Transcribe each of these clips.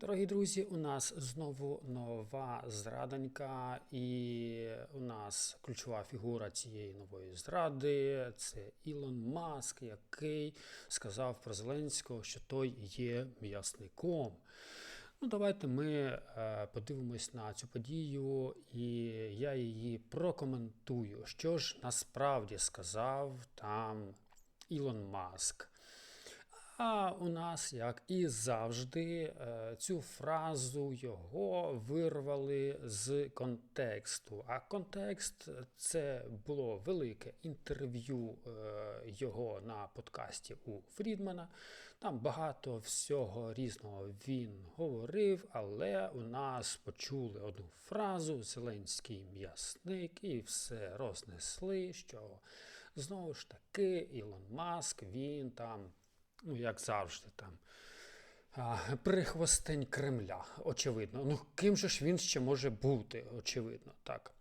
Дорогі друзі, у нас знову нова зрадонька, і у нас ключова фігура цієї нової зради це Ілон Маск, який сказав про Зеленського, що той є м'ясником. Ну, давайте ми е, подивимось на цю подію, і я її прокоментую. Що ж насправді сказав там Ілон Маск. А у нас, як і завжди, е, цю фразу його вирвали з контексту. А контекст це було велике інтерв'ю е, його на подкасті у Фрідмана. Там багато всього різного він говорив, але у нас почули одну фразу Зеленський м'ясник, і все рознесли, що знову ж таки Ілон Маск він там ну, як завжди, там. Прихвостень Кремля, очевидно. Ну, ким же ж він ще може бути, очевидно, так.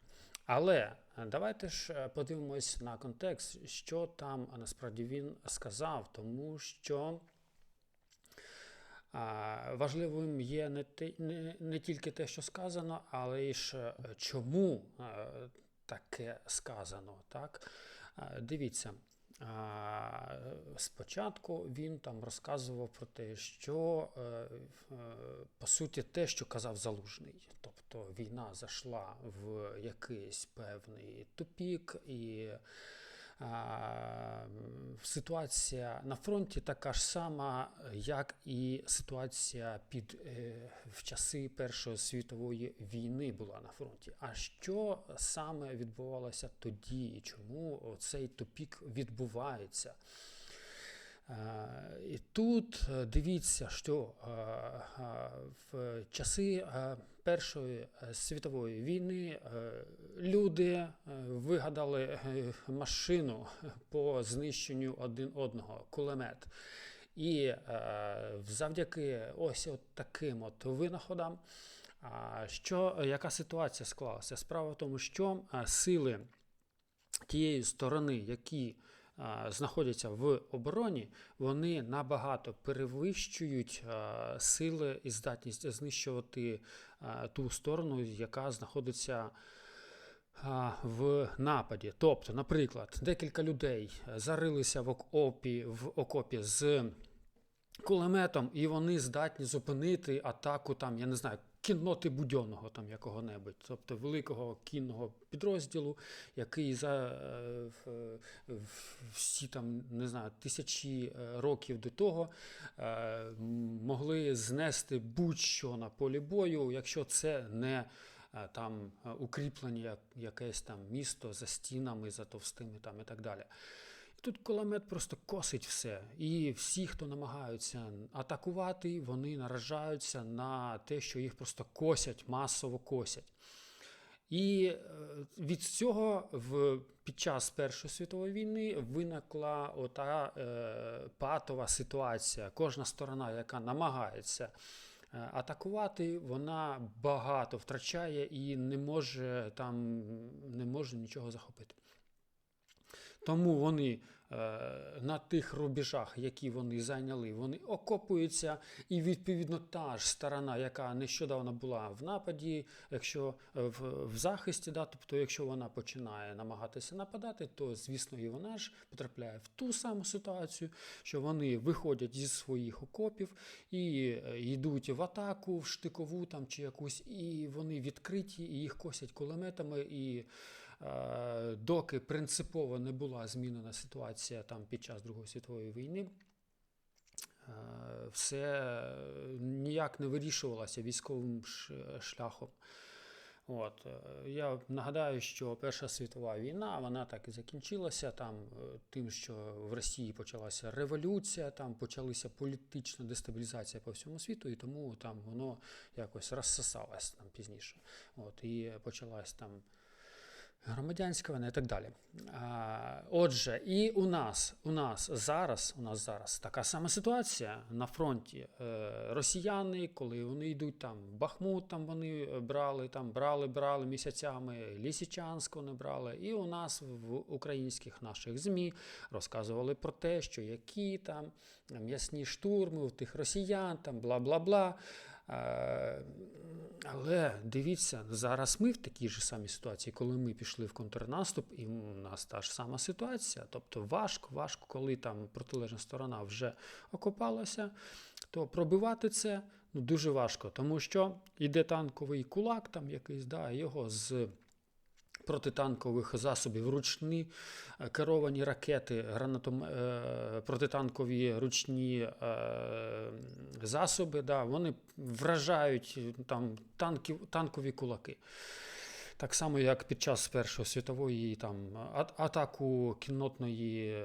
Але давайте ж е, подивимось на контекст, що там насправді він сказав, тому що важливим є не, не, не тільки те, що сказано, але й е, чому е, таке сказано. Так? Дивіться. Спочатку він там розказував про те, що е, е, по суті те, що казав Залужний. Тобто війна зайшла в якийсь певний тупік, і ситуація на фронті така ж сама, як і ситуація під е, в часи Першої світової війни була на фронті. А що саме відбувалося тоді, і чому цей тупік відбувається? І тут е, дивіться, що е, е, в часи Першої світової війни люди вигадали машину по знищенню один одного, кулемет. І завдяки ось от таким от винаходам, що, яка ситуація склалася? Справа в тому, що сили тієї сторони, які знаходяться в обороні, вони набагато перевищують сили і здатність знищувати ту сторону, яка знаходиться в нападі. Тобто, наприклад, декілька людей зарилися в окопі, в окопі з кулеметом, і вони здатні зупинити атаку там, я не знаю, кінноти будьонного там якого-небудь, тобто великого кінного підрозділу, який за е, в- всі там не знаю тисячі е, років до того е, могли знести будь-що на полі бою, якщо це не е, там е, укріплення, як- якесь там місто за стінами, за товстими там і так далі. Тут кулемет просто косить все. І всі, хто намагаються атакувати, вони наражаються на те, що їх просто косять, масово косять. І е, від цього в, під час Першої світової війни виникла ота е, патова ситуація. Кожна сторона, яка намагається е, атакувати, вона багато втрачає і не може там не може нічого захопити. Тому вони е, на тих рубежах, які вони зайняли, вони окопуються, і відповідно та ж сторона, яка нещодавно була в нападі, якщо е, в, в захисті, да, тобто, якщо вона починає намагатися нападати, то звісно і вона ж потрапляє в ту саму ситуацію, що вони виходять зі своїх окопів і е, йдуть в атаку, в штикову там чи якусь, і вони відкриті, і їх косять кулеметами. І доки принципово не була змінена ситуація там під час Другої світової війни. е, Все ніяк не вирішувалося військовим шляхом. От. е, Я нагадаю, що Перша світова війна вона так і закінчилася там, е, тим, що в Росії почалася революція, там почалася політична дестабілізація по всьому світу, і тому там воно якось розсосалось там пізніше. От, і почалась там громадянська війна і так далі. Отже, і у нас, у нас зараз, у нас зараз така сама ситуація на фронті. Е, Росіяни, коли вони йдуть там, Бахмут, там вони брали, там брали, брали місяцями, Лісичанськ вони брали. І у нас в українських наших ЗМІ розказували про те, що які там м'ясні штурми у тих росіян, там бла бла бла. Але дивіться, зараз ми в такій ж самій ситуації, коли ми пішли в контрнаступ, і у нас та ж сама ситуація. Тобто важко, важко, коли там протилежна сторона вже окопалася, то пробивати це ну, дуже важко, тому що йде танковий кулак, там якийсь, да, його з протитанкових засобів, ручні е, керовані ракети, гранатом, е, протитанкові ручні е, засоби, да, вони вражають там, танки, танкові кулаки. Так само, як під час Першої світової там, атаку кіннотної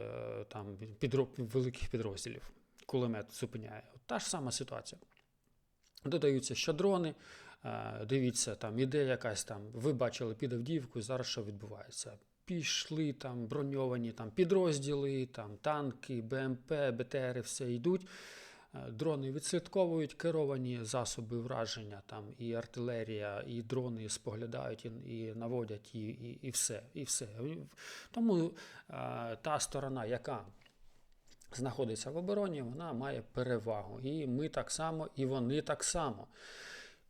там, підро, великих підрозділів. Кулемет зупиняє. Та ж сама ситуація. Додаються ще дрони. Е, Дивіться, там іде якась там, ви бачили під Авдіївкою, зараз що відбувається. Пішли там броньовані там, підрозділи, там, танки, БМП, БТРи, все йдуть. Е, Дрони відслідковують керовані засоби враження, там і артилерія, і дрони споглядають і, і наводять, і, і, і все. І все. Тому е, та сторона, яка знаходиться в обороні, вона має перевагу. І ми так само, і вони так само.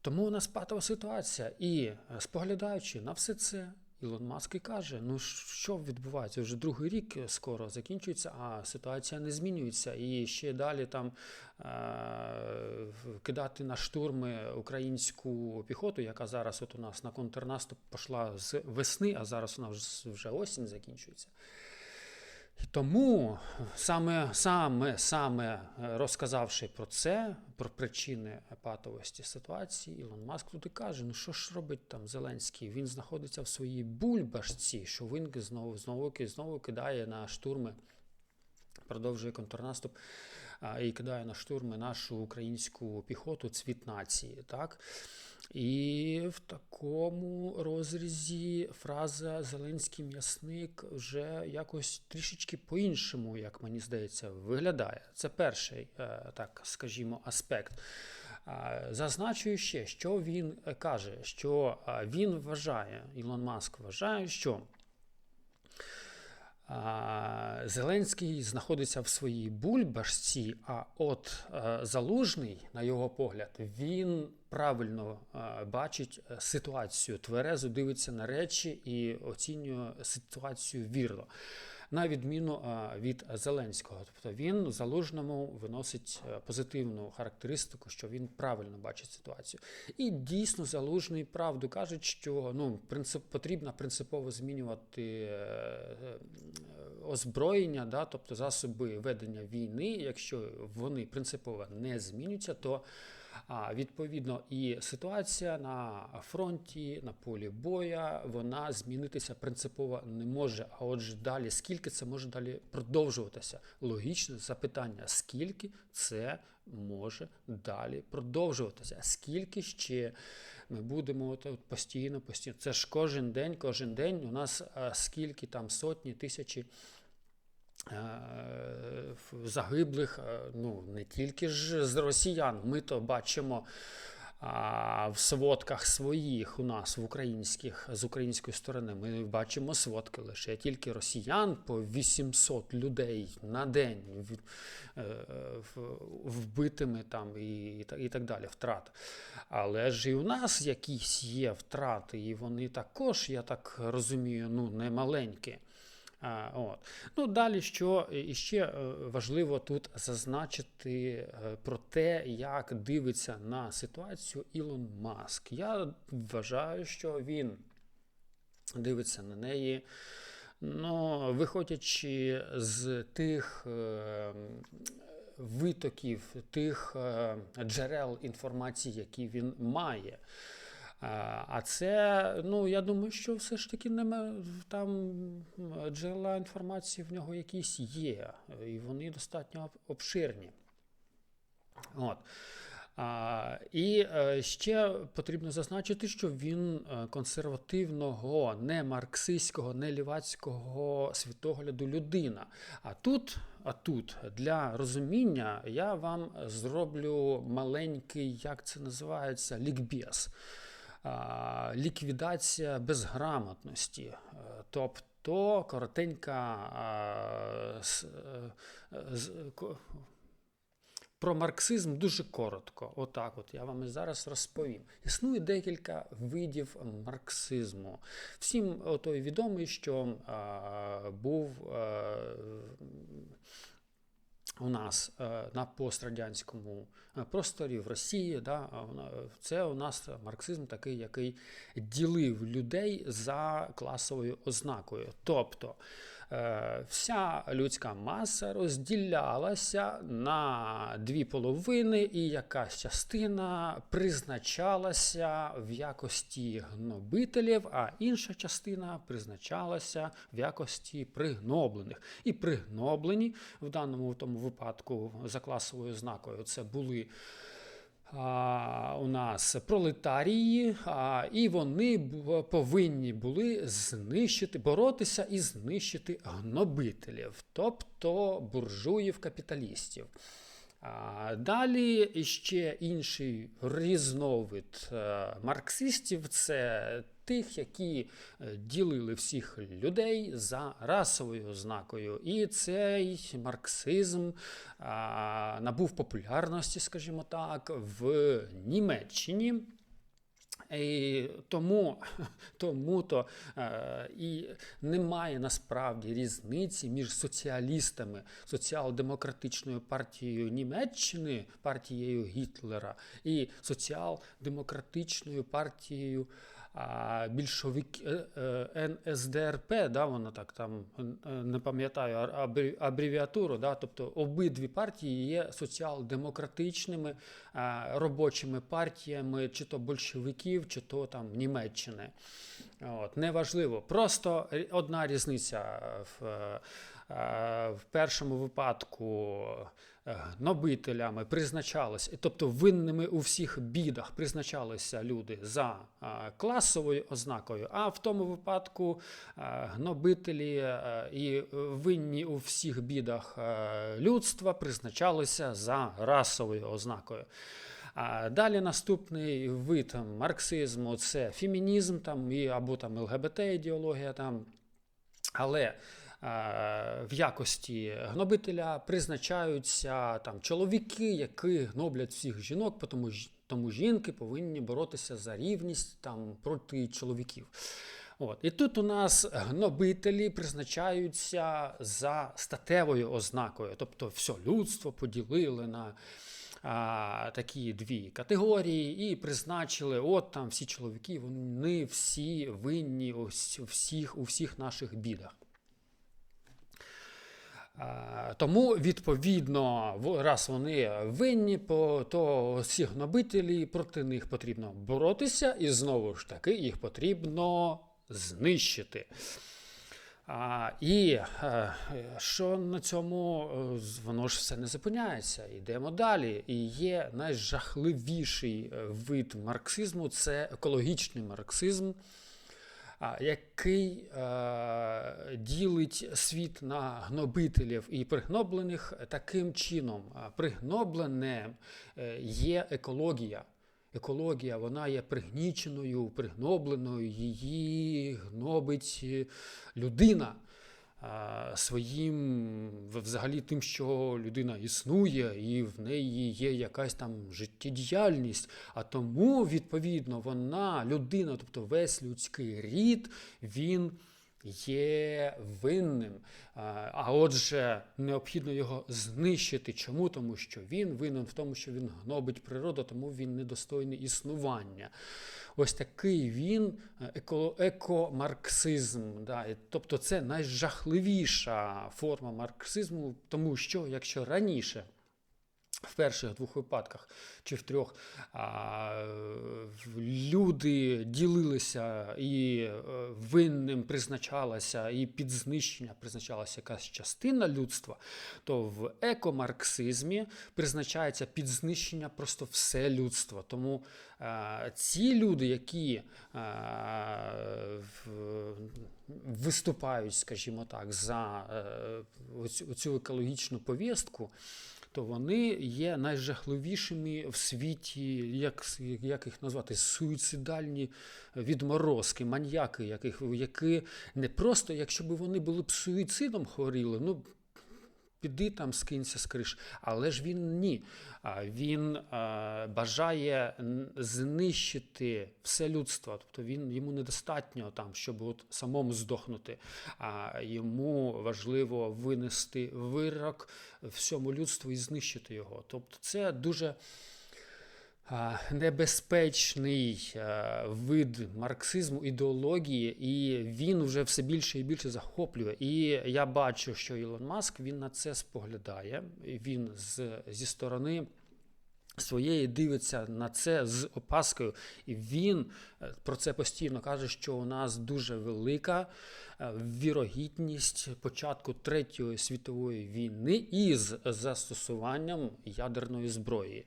Тому у нас патова ситуація. І е, споглядаючи на все це, Ілон Маск і каже: ну що відбувається? Вже другий рік скоро закінчується, а ситуація не змінюється. І ще далі там е- кидати на штурми українську піхоту, яка зараз от у нас на контрнаступ пішла з весни, а зараз вона вже осінь закінчується. Тому саме, саме, саме е, розказавши про це, про причини патовості ситуації, Ілон Маск тут і каже: ну що ж робить там Зеленський? Він знаходиться в своїй бульбашці, що він знову знову знову кидає на штурми, продовжує контрнаступ і кидає на штурми нашу українську піхоту, цвіт нації. Так? І в такому розрізі фраза Зеленський м'ясник вже якось трішечки по-іншому, як мені здається, виглядає. Це перший, е, так скажімо, аспект. Е, Зазначую ще, що він е, каже, що він вважає, Ілон Маск вважає, що Зеленський знаходиться в своїй бульбашці, а от е, Залужний, на його погляд, він правильно е, бачить е, ситуацію, тверезо дивиться на речі і оцінює ситуацію вірно. На відміну е, від Зеленського, тобто він залужному виносить позитивну характеристику, що він правильно бачить ситуацію. І дійсно залужний правду кажуть, що ну принцип потрібно принципово змінювати озброєння, да, тобто засоби ведення війни. Якщо вони принципово не змінюються, то відповідно і ситуація на фронті, на полі боя, вона змінитися принципово не може. А отже, далі, скільки це може далі продовжуватися? Логічне запитання: скільки це може далі продовжуватися? Скільки ще ми будемо от, постійно, постійно? Це ж кожен день, кожен день у нас скільки там сотні, тисячі. Е, Загиблих, е, ну не тільки ж з росіян. Ми то бачимо в сводках своїх у нас в українських з української сторони. Ми бачимо сводки лише тільки росіян по 800 людей на день е, вбитими там і, і так далі. Втрат. Але ж і у нас якісь є втрати, і вони також, я так розумію, ну не маленькі. А, от. Ну, далі, що і ще е, важливо тут зазначити е, про те, як дивиться на ситуацію Ілон Маск. Я вважаю, що він дивиться на неї, ну, виходячи з тих е, витоків, тих е, джерел інформації, які він має. А це, ну я думаю, що все ж таки нема, там джерела інформації в нього якісь є, і вони достатньо обширні. От. А, і е, ще потрібно зазначити, що він е, консервативного, не марксистського, не лівацького світогляду людина. А тут, а тут для розуміння я вам зроблю маленький, як це називається, лікбез. Ліквідація безграмотності. Е, Тобто коротенька е, Про марксизм дуже коротко. Отак, от я вам і зараз розповім. Існує декілька видів марксизму. Всім той відомий, що був а, у нас на пострадянському просторі в Росії. Да, Це у нас марксизм такий, який ділив людей за класовою ознакою. Тобто Е, вся людська маса розділялася на дві половини, і якась частина призначалася в якості гнобителів, а інша частина призначалася в якості пригноблених. І пригноблені в даному тому випадку за класовою ознакою це були у нас пролетарії, і вони повинні були знищити, боротися і знищити гнобителів, тобто буржуїв-капіталістів. Далі ще інший різновид е, марксистів це тих, які е, ділили всіх людей за расовою ознакою. І цей марксизм набув популярності, скажімо так, в Німеччині. І Тому тому то е, і немає насправді різниці між соціалістами, соціал-демократичною партією Німеччини, партією Гітлера, і соціал-демократичною партією більшовик е, е, НСДРП, да, воно так там е, не пам'ятаю абревіатуру, да, тобто обидві партії є соціал-демократичними робочими партіями, чи то большевиків, чи то там Німеччини. От, Неважливо. Просто одна різниця в. В першому випадку гнобителями призначалися, тобто винними у всіх бідах призначалися люди за класовою ознакою, а в тому випадку гнобителі і винні у всіх бідах людства призначалися за расовою ознакою. А далі наступний вид марксизму це фемінізм там, і, або там ЛГБТ-ідеологія. там. Але в якості гнобителя призначаються там чоловіки, які гноблять всіх жінок, тому тому жінки повинні боротися за рівність там проти чоловіків. От. І тут у нас гнобителі призначаються за статевою ознакою, тобто все людство поділили на а, Такі дві категорії, і призначили, от там всі чоловіки, вони всі винні у всіх, у всіх наших бідах. Тому, відповідно, раз вони винні, то всі гнобителі проти них потрібно боротися, і знову ж таки їх потрібно знищити. А, І що на цьому е, воно ж все не зупиняється. Йдемо далі. І є найжахливіший е, вид марксизму це екологічний марксизм який е, ділить світ на гнобителів і пригноблених таким чином. Пригноблене е, є екологія. Екологія вона є пригніченою, пригнобленою, її гнобить людина своїм взагалі тим, що людина існує, і в неї є якась там життєдіяльність. А тому, відповідно, вона людина, тобто весь людський рід, він. Є винним, а отже, необхідно його знищити. Чому? Тому що він винен в тому, що він гнобить природу, тому він недостойний існування. Ось такий він е, еко, екомарксизм. Да? Тобто це найжахливіша форма марксизму, тому що якщо раніше. В перших двох випадках чи в трьох а, люди ділилися і е, винним призначалася, і під знищення призначалася якась частина людства, то в екомарксизмі призначається під знищення просто все людство. Тому а, ці люди, які а, в, виступають, скажімо так, за а, е, цю екологічну повістку, то вони є найжахливішими в світі, як як їх назвати, суїцидальні відморозки, маньяки, яких, які не просто, якщо б вони були б суїцидом хворіли, ну піди там скинься з криш. Але ж він ні. Він е, бажає знищити все людство. Тобто він йому недостатньо там, щоб от самому здохнути. А йому важливо винести вирок всьому людству і знищити його. Тобто, це дуже небезпечний вид марксизму, ідеології, і він вже все більше і більше захоплює. І я бачу, що Ілон Маск він на це споглядає. Він з, зі сторони. Своєї дивиться на це з опаскою, і він е, про це постійно каже, що у нас дуже велика е, вірогідність початку Третьої світової війни із застосуванням ядерної зброї.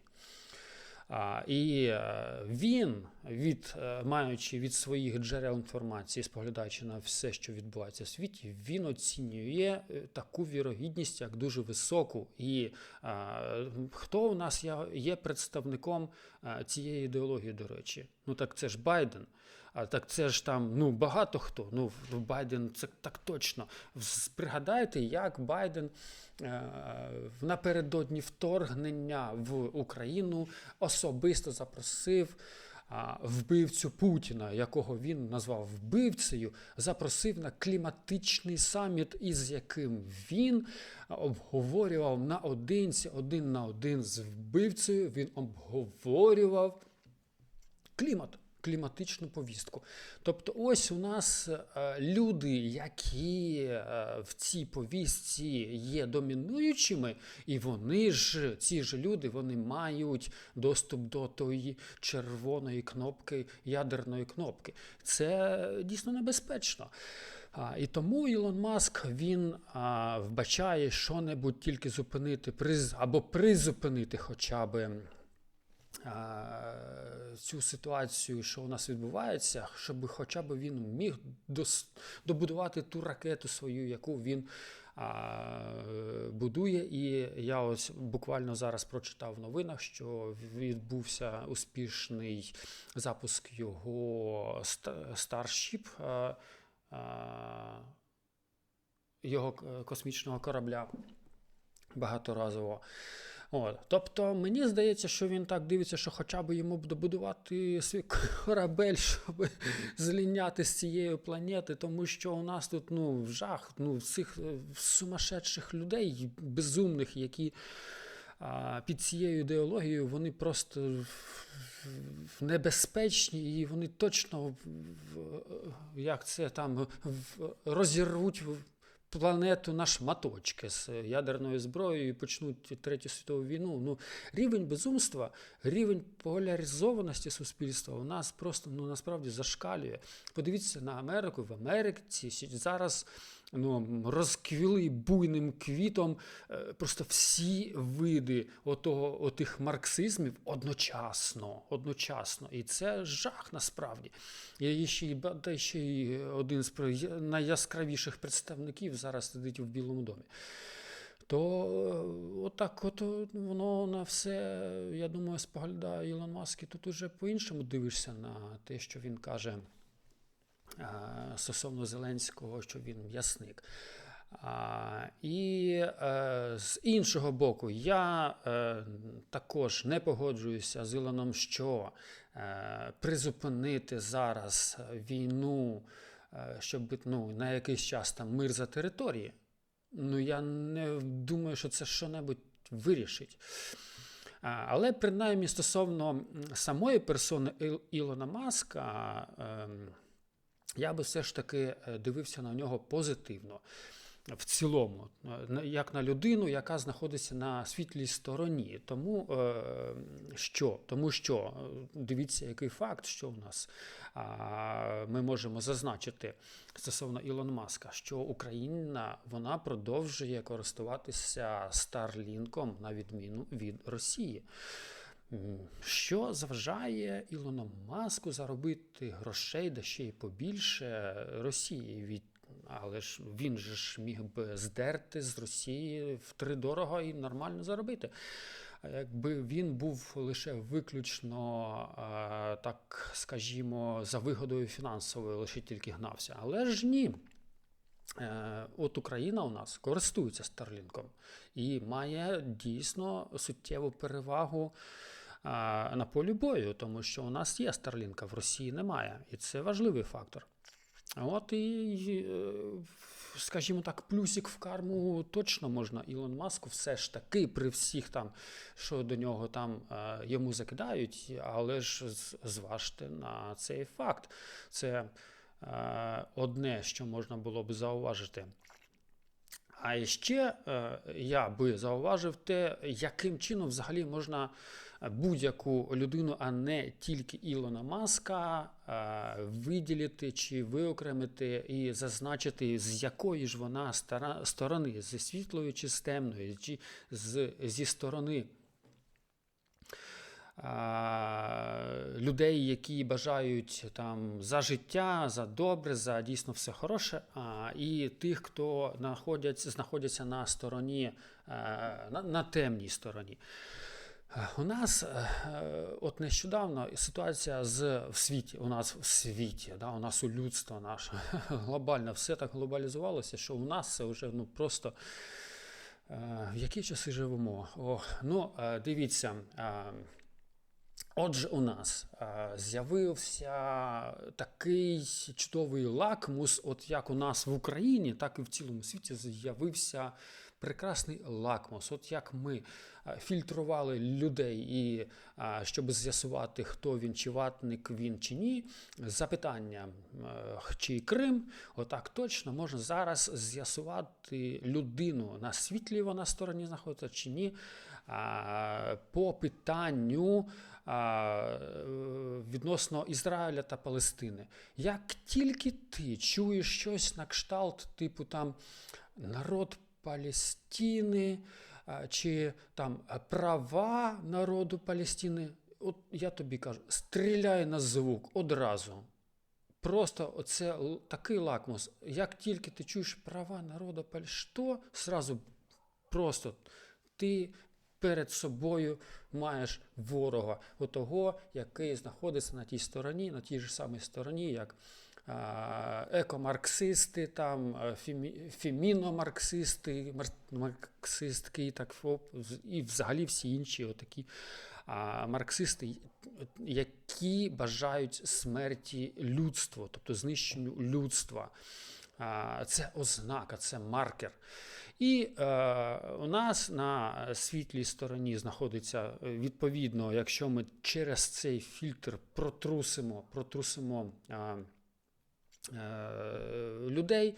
І е, він, від, е, маючи від своїх джерел інформації, споглядаючи на все, що відбувається в світі, він оцінює е, таку вірогідність як дуже високу. І хто у нас є, представником цієї ідеології, до речі? Ну так це ж Байден. А так це ж там ну багато хто. Ну Байден це так точно. Пригадайте, як Байден е, напередодні вторгнення в Україну особисто запросив вбивцю Путіна, якого він назвав вбивцею, запросив на кліматичний саміт, із яким він обговорював наодинці, один на один з вбивцею. Він обговорював клімат, кліматичну повістку. Тобто, ось у нас е, люди, які е, в цій повістці є домінуючими, і вони ж, ці ж люди, вони мають доступ до тої червоної кнопки, ядерної кнопки. Це дійсно небезпечно. А, і тому Ілон Маск він а, вбачає що-небудь тільки зупинити приз або призупинити хоча б а, цю ситуацію, що у нас відбувається, щоб хоча б він міг добудувати ту ракету свою, яку він будує. І я ось буквально зараз прочитав в новинах, що відбувся успішний запуск його Starship, його космічного корабля багаторазово. От. Тобто мені здається, що він так дивиться, що хоча б йому б добудувати свій корабель, щоб зліняти з цієї планети, тому що у нас тут ну, жах ну, цих е, сумасшедших людей, безумних, які а, під цією ідеологією вони просто небезпечні і вони точно як це там розірвуть планету на шматочки з ядерною зброєю і почнуть Третю світову війну. Ну, рівень безумства, рівень поляризованості суспільства у нас просто ну, насправді зашкалює. Подивіться на Америку. В Америці зараз ну, розквіли буйним квітом е, просто всі види отого, отих марксизмів одночасно. одночасно. І це жах насправді. І ще й, та ще й один з найяскравіших представників зараз сидить в Білому домі. То е, отак, от е, воно на все, я думаю, споглядає Ілон Маск, і тут уже по-іншому дивишся на те, що він каже стосовно Зеленського, що він м'ясник. А, і е, з іншого боку, я е, також не погоджуюся з Ілоном, що е, призупинити зараз війну, е, щоб ну, на якийсь час там мир за території. Ну, я не думаю, що це що-небудь вирішить. А, Але принаймні стосовно самої персони Іл- Ілона Маска, ем, я би все ж таки е, дивився на нього позитивно. В цілому, е, як на людину, яка знаходиться на світлій стороні. Тому е, що? Тому що дивіться, який факт, що у нас ми можемо зазначити стосовно Ілон Маска, що Україна вона продовжує користуватися Старлінком на відміну від Росії. Що заважає Ілону Маску заробити грошей, да ще й побільше Росії від. Але ж він же ж міг би здерти з Росії втридорого і нормально заробити. Якби він був лише виключно, так скажімо, за вигодою фінансовою, лише тільки гнався. Але ж ні. Е, От Україна у нас користується Старлінком і має дійсно суттєву перевагу на полі бою, тому що у нас є Старлінка, в Росії немає. І це важливий фактор. От і, е, скажімо так, плюсик в карму точно можна Ілон Маску все ж таки при всіх там, що до нього там е, йому закидають, але ж зважте на цей факт. Це е, одне, що можна було б зауважити. А ще я би зауважив те, яким чином взагалі можна будь-яку людину, а не тільки Ілона Маска, е, виділити чи виокремити і зазначити, з якої ж вона сторони, зі світлої чи з темної, чи з, зі сторони людей, які бажають там за життя, за добре, за дійсно все хороше, а, і тих, хто знаходять, знаходяться на стороні, е, на, на темній стороні. Е, У нас е, от нещодавно ситуація з в світі. У нас в світі, да, у нас у людства наше глобально все так глобалізувалося, що у нас це вже ну просто. е, В які часи живемо? О, ну, е, дивіться. е, Отже, у нас е, з'явився такий чудовий лакмус, от як у нас в Україні, так і в цілому світі з'явився прекрасний лакмус. От як ми е, фільтрували людей, і е, щоб з'ясувати, хто він, чи ватник він чи ні, запитання, е, чи Крим, отак точно можна зараз з'ясувати людину, на світлі вона стороні знаходиться чи ні. По питанню відносно Ізраїля та Палестини. Як тільки ти чуєш щось на кшталт, типу там народ Палестини чи там права народу Палестини, от я тобі кажу, стріляй на звук одразу. Просто оце такий лакмус. Як тільки ти чуєш права народу Палестини, що зразу просто ти перед собою маєш ворога, отого, який знаходиться на тій стороні, на тій ж самій стороні, як екомарксисти, там, фемі, феміномарксисти, мар- марксистки, так, і взагалі всі інші отакі марксисти, які бажають смерті людства, тобто знищенню людства. Це ознака, це маркер. І е, у нас на світлій стороні знаходиться е, відповідно, якщо ми через цей фільтр протрусимо, протрусимо е, е, людей.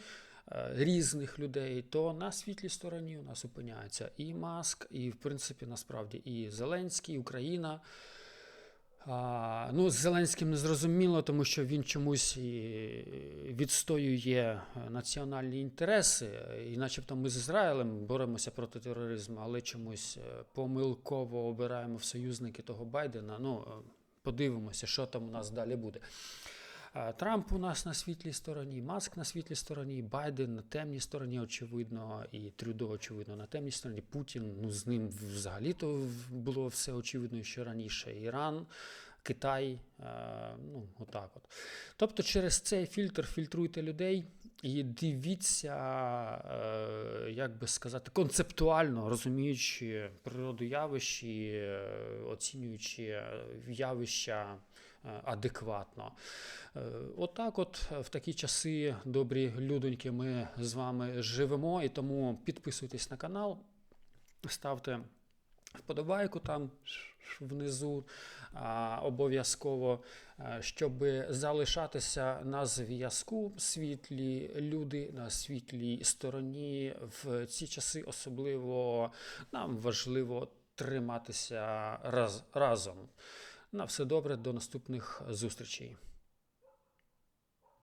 е, Різних людей, то на світлій стороні у нас опиняється і Маск, і, в принципі, насправді, і Зеленський, і Україна. А, ну, з Зеленським не зрозуміло, тому що він чомусь відстоює е, національні інтереси, і начебто ми з Ізраїлем боремося проти тероризму, але чомусь е, помилково обираємо в союзники того Байдена. Ну, е, подивимося, що там у нас далі буде. А, Трамп у нас на світлій стороні, Маск на світлій стороні, Байден на темній стороні, очевидно, і Трюдо, очевидно, на темній стороні. Путін, ну з ним взагалі-то було все очевидно ще раніше. Іран, Китай, е, ну отак от. Тобто через цей фільтр фільтруйте людей і дивіться, е, як би сказати, концептуально розуміючи природу явищ і е, оцінюючи е, явища е, адекватно. Е, Отак, от в такі часи, добрі людоньки, ми з вами живемо, і тому підписуйтесь на канал, ставте вподобайку там внизу обов'язково, щоб залишатися на зв'язку світлі люди на світлій стороні. В ці часи особливо нам важливо триматися раз, разом. На все добре, до наступних зустрічей.